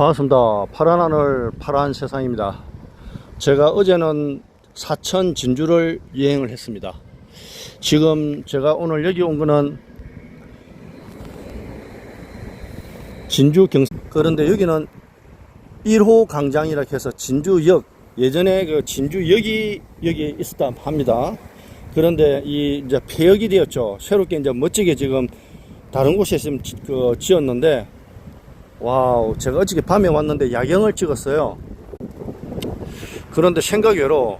반갑습니다. 파란 하늘, 파란 세상입니다. 제가 어제는 사천 진주를 여행을 했습니다. 지금 제가 오늘 여기 온 거는 진주 경, 그런데 여기는 1호 광장이라 해서 진주역, 예전에 그 진주역이 여기 있었다 합니다. 그런데 이 이제 폐역이 되었죠. 새롭게 이제 멋지게 지금 다른 곳에 지금 지- 그 지었는데 와우, 제가 어저께 밤에 왔는데 야경을 찍었어요. 그런데 생각외로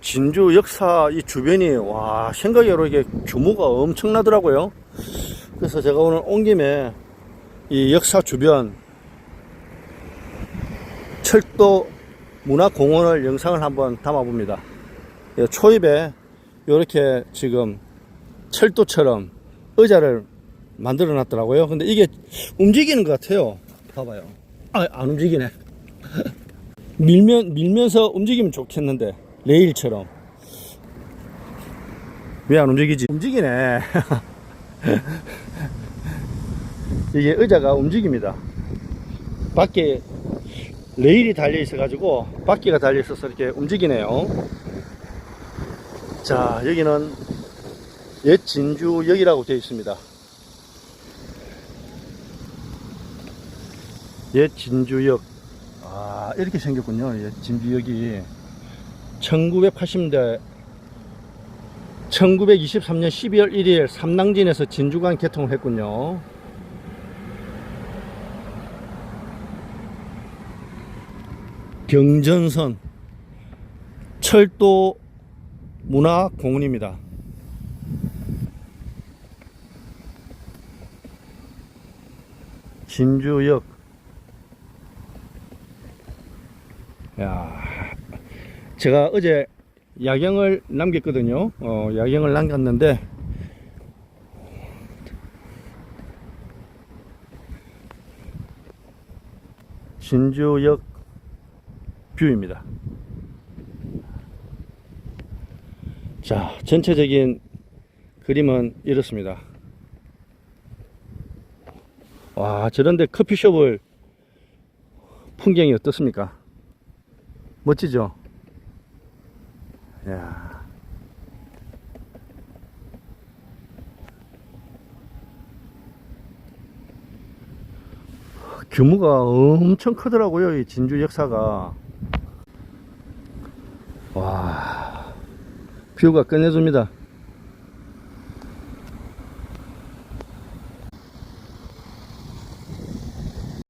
진주 역사 이 주변이 와 생각외로 이게 규모가 엄청나더라고요. 그래서 제가 오늘 온 김에 이 역사 주변 철도 문화공원을 영상을 한번 담아봅니다. 예, 초입에 이렇게 지금 철도처럼 의자를 만들어 놨더라고요. 근데 이게 움직이는 것 같아요. 봐봐요. 아, 안 움직이네. 밀면, 밀면서 움직이면 좋겠는데. 레일처럼. 왜 안 움직이지? 움직이네. 이게 의자가 움직입니다. 밖에 레일이 달려 있어 가지고 바퀴가 달려 있어서 이렇게 움직이네요. 자, 여기는 옛 진주역이라고 되어 있습니다. 옛 진주역. 아, 이렇게 생겼군요. 옛 진주역이. 1980대, 1923년 12월 1일 삼낭진에서 진주간 개통을 했군요. 경전선 철도 문화공원입니다. 진주역 야, 제가 어제 야경을 남겼거든요. 어, 야경을 남겼는데 진주역 뷰입니다. 자, 전체적인 그림은 이렇습니다. 와, 저런데 커피숍을 풍경이 어떻습니까? 멋지죠? 야. 규모가 엄청 크더라고요, 이 진주 역사가. 와, 뷰가 끝내줍니다.